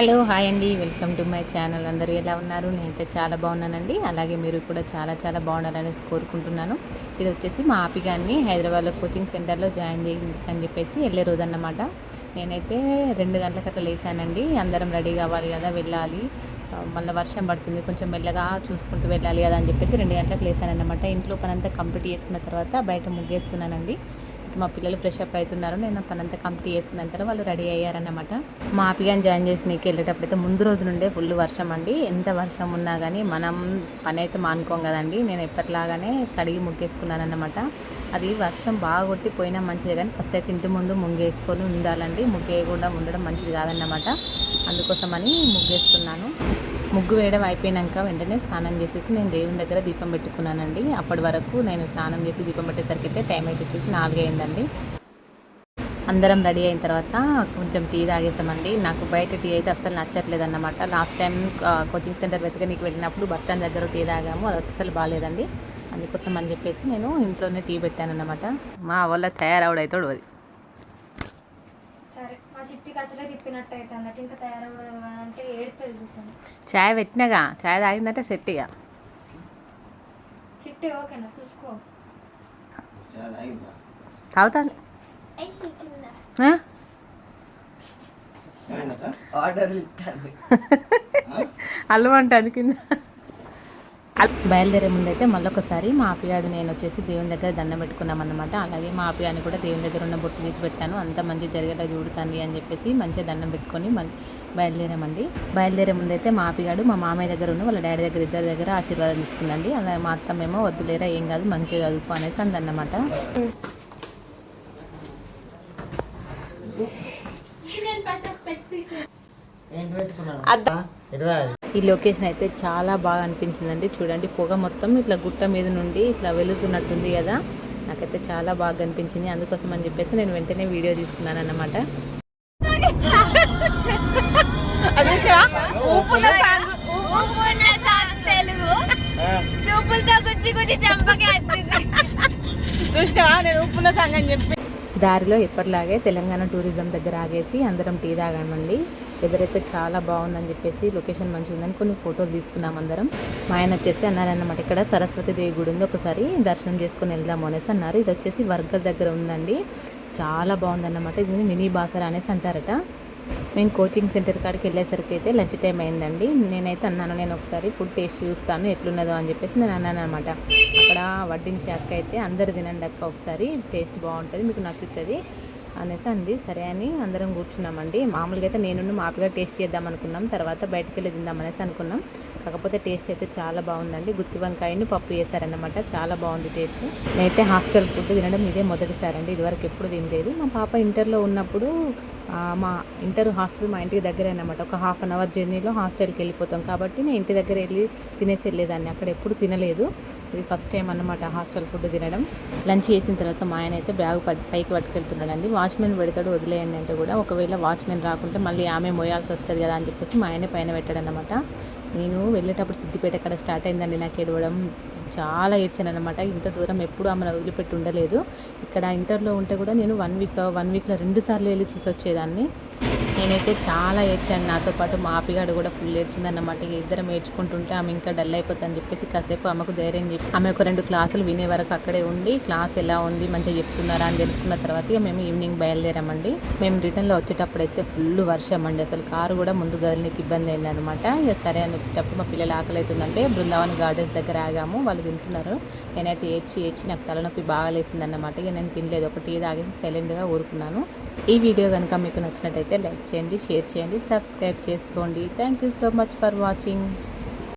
Hello hi అండి. Welcome to my channel. అందరూ ఎలా ఉన్నారు? నేనైతే చాలా బాగున్నానండి. అలాగే మీరు కూడా చాలా చాలా బాగుండాలనేసి కోరుకుంటున్నాను. ఇది వచ్చేసి మా ఆపిగాన్ని హైదరాబాద్లో కోచింగ్ సెంటర్లో జాయిన్ చేయండి అని చెప్పేసి వెళ్ళే రోజు అన్నమాట. నేనైతే రెండు గంటలకు అట్లా లేసానండి. అందరం రెడీ కావాలి కదా వెళ్ళాలి. మళ్ళీ వర్షం పడుతుంది. కొంచెం మెల్లగా చూసుకుంటూ వెళ్ళాలి కదా అని చెప్పేసి రెండు గంటలకు లేసానన్నమాట. ఇంట్లో పనంతా కంప్లీట్ చేసుకున్న తర్వాత బయట ముగ్గేస్తున్నానండి. మా పిల్లలు ఫ్రెష్ అప్ అవుతున్నారు. నేను పనంతా కంప్లీట్ చేసుకున్న తర్వాత వాళ్ళు రెడీ అయ్యారన్నమాట. మా ఆపిగాని జాయిన్ చేసి నీకు వెళ్ళేటప్పుడు అయితే ముందు రోజు నుండే ఫుల్ వర్షం అండి. ఎంత వర్షం ఉన్నా కానీ మనం పని అయితే మానుకోం కదండి. నేను ఎప్పటిలాగానే కడిగి ముగ్గేసుకున్నాను అన్నమాట అది వర్షం బాగా కొట్టి పోయినా మంచిదే కానీ ఫస్ట్ అయితే ఇంటి ముందు ముగ్గేసుకొని ఉండాలండి. ముగ్గేయకుండా ఉండడం మంచిది కాదన్నమాట. అందుకోసమని ముగ్గేస్తున్నాను ముగ్గు వేయడం అయిపోయినాక వెంటనే స్నానం చేసేసి నేను దేవుని దగ్గర దీపం పెట్టుకున్నానండి. అప్పటి వరకు నేను స్నానం చేసి దీపం పెట్టేసరికి అయితే టైం అయితే వచ్చేసి నాలుగు అందరం రెడీ అయిన తర్వాత కొంచెం టీ తాగేసామండి. నాకు బయట టీ అయితే అస్సలు నచ్చట్లేదు అన్నమాట లాస్ట్ టైం కోచింగ్ సెంటర్ వెతకనికి వెళ్ళినప్పుడు బస్ స్టాండ్ దగ్గర టీ తాగాము. అది అస్సలు బాగాలేదండి. అందుకోసం అని చెప్పేసి నేను ఇంట్లోనే టీ పెట్టాను అన్నమాట మా వల్ల తయారవడైతాడు అది. మా చిట్టికి అసలే తిప్పినట్టు అయితే అన్నట్టు ఇంకా తయారవ్వడం అంటే ఏడుతుంది చూసాను. చాయ్ పెట్టినాగా చాయ్ తాగిందంటే సెట్ ఇక చిట్టి ఓకేనా? చూసుకో. తాగుతాను ఆర్డర్ అల్లం అంటుంది కింద. బయలుదేరే ముందైతే మళ్ళొకసారి మా ఆపియాడు నేను వచ్చేసి దేవుని దగ్గర దండం పెట్టుకున్నాం అన్నమాట అలాగే మా ఆపియాని కూడా దేవుని దగ్గర ఉన్న బొట్టు తీసి పెట్టాను. అంత మంచి జరిగేలా చూడుతాంది అని చెప్పేసి మంచిగా దండం పెట్టుకొని మళ్ళీ బయలుదేరామండి. బయలుదేరే ముందైతే మా ఆపిగాడు మా మామయ్య దగ్గర ఉన్న వాళ్ళ డాడీ దగ్గర ఇద్దరి దగ్గర ఆశీర్వాదం తీసుకుందండి అలా మా అత్తమేమో వద్దులేరా ఏం కాదు మంచిగా చదువుకో అనేసి అందన్నమాట. ఏం ఇరవై ఈ లొకేషన్ అయితే చాలా బాగా అనిపించిందండి. చూడండి పొగ మొత్తం ఇట్లా గుట్ట మీద నుండి ఇట్లా వెళుతున్నట్టుంది కదా. నాకైతే చాలా బాగా అనిపించింది. అందుకోసం అని చెప్పేసి నేను వెంటనే వీడియో తీసుకున్నాను అన్నమాట చూపులతో గుచ్చి గుచ్చి చంపకే దారిలో ఎప్పటిలాగే తెలంగాణ టూరిజం దగ్గర ఆగేసి అందరం టీ తాగామండి. ఎదురైతే చాలా బాగుందని చెప్పేసి లొకేషన్ మంచిగా ఉందని కొన్ని ఫోటోలు తీసుకున్నాం అందరం. మా ఆయన వచ్చేసి అన్నారన్నమాట ఇక్కడ సరస్వతి దేవి గుడి ఉంది ఒకసారి దర్శనం చేసుకొని వెళ్దాము అనేసి అన్నారు. ఇది వచ్చేసి వర్గల దగ్గర ఉందండి. చాలా బాగుందన్నమాట. ఇది మినీ బాసర అనేసి అంటారట. మేము కోచింగ్ సెంటర్ కాడికి వెళ్ళేసరికి అయితే లంచ్ టైం అయిందండి. నేనైతే అన్నాను నేను ఒకసారి ఫుడ్ టేస్ట్ చూస్తాను ఎట్లున్నదో అని చెప్పేసి నేను అన్నాను అనమాట. అక్కడ వడ్డించే అక్క అయితే అందరు తినండి అక్క ఒకసారి టేస్ట్ బాగుంటుంది మీకు నచ్చుతుంది అనేసి అంది. సరే అని అందరం కూర్చున్నామండి. మామూలుగా అయితే నేను మాపిగా టేస్ట్ చేద్దాం అనుకున్నాం. తర్వాత బయటకు వెళ్ళి తిందాం అనేసి అనుకున్నాం. కాకపోతే టేస్ట్ అయితే చాలా బాగుందండి. గుత్తి వంకాయని పప్పు చేశారనమాట చాలా బాగుంది టేస్ట్. నేనైతే హాస్టల్ ఫుడ్ తినడం ఇదే మొదటిసారి అండి. ఇదివరకు ఎప్పుడు తినలేదు. మా పాప ఇంటర్లో ఉన్నప్పుడు మా ఇంటర్ హాస్టల్ మా ఇంటికి దగ్గర అన్నమాట. ఒక హాఫ్ అన్ అవర్ జర్నీలో హాస్టల్కి వెళ్ళిపోతాం కాబట్టి నేను ఇంటి దగ్గర వెళ్ళి తినేసి వెళ్ళేదాన్ని. అక్కడ ఎప్పుడు తినలేదు. ఇది ఫస్ట్ టైం అన్నమాట హాస్టల్ ఫుడ్ తినడం. లంచ్ చేసిన తర్వాత మా ఆయన అయితే బ్యాగ్ పైకి పైకి పట్టుకెళ్తున్నాడండి. వాచ్మెన్ పెడతాడు వదిలేయండి అంటే కూడా ఒకవేళ వాచ్మెన్ రాకుంటే మళ్ళీ ఆమె మోయాల్సి వస్తుంది కదా అని చెప్పేసి మా ఆయన పైన పెట్టాడనమాట నేను వెళ్ళేటప్పుడు సిద్దిపేట అక్కడ స్టార్ట్ అయిందండి నాకు ఏడవడం. చాలా ఏడ్చాను అనమాట ఇంత దూరం ఎప్పుడు ఆమెను వదిలిపెట్టి ఉండలేదు. ఇక్కడ ఇంటర్లో ఉంటే కూడా నేను వన్ వీక్ వన్ వీక్లో రెండు సార్లు వెళ్ళి చూసి వచ్చేదాన్ని నేనైతే చాలా ఏడ్చాను. నాతో పాటు మా ఆపిగాడు కూడా ఫుల్ ఏడ్చిందన్నమాట. ఇక ఇద్దరం ఏడ్చుకుంటుంటే ఆమె ఇంకా డల్ అయిపోతుందని చెప్పేసి కాసేపు ఆమెకు ధైర్యం చెప్పి ఆమె ఒక రెండు క్లాసులు వినే వరకు అక్కడే ఉండి క్లాస్ ఎలా ఉంది? మంచిగా చెప్తున్నారా? అని తెలుసుకున్న తర్వాత ఇక మేము ఈవినింగ్ బయలుదేరామండి. మేము రిటర్న్లో వచ్చేటప్పుడు అయితే ఫుల్ వర్షం అండి. అసలు కారు కూడా ముందు గదిలోకి ఇబ్బంది అయిందనమాట ఇక సరే అని వచ్చేటప్పుడు మా పిల్లలు ఆకలి అవుతుందంటే బృందావన్ గార్డెన్స్ దగ్గర ఆగాము. వాళ్ళు తింటున్నారు. నేనైతే ఏడ్చి ఏడ్చి నాకు తలనొప్పి బాగా లేసిందన్నమాట. ఇక నేను తినలేదు. ఒక టీ తాగేసి సైలెంట్గా ఊరుకున్నాను. ఈ వీడియో కనుక మీకు నచ్చినట్టయితే లైక్ చేయండి షేర్ చేయండి సబ్స్క్రైబ్ చేసుకోండి. Thank you so much for watching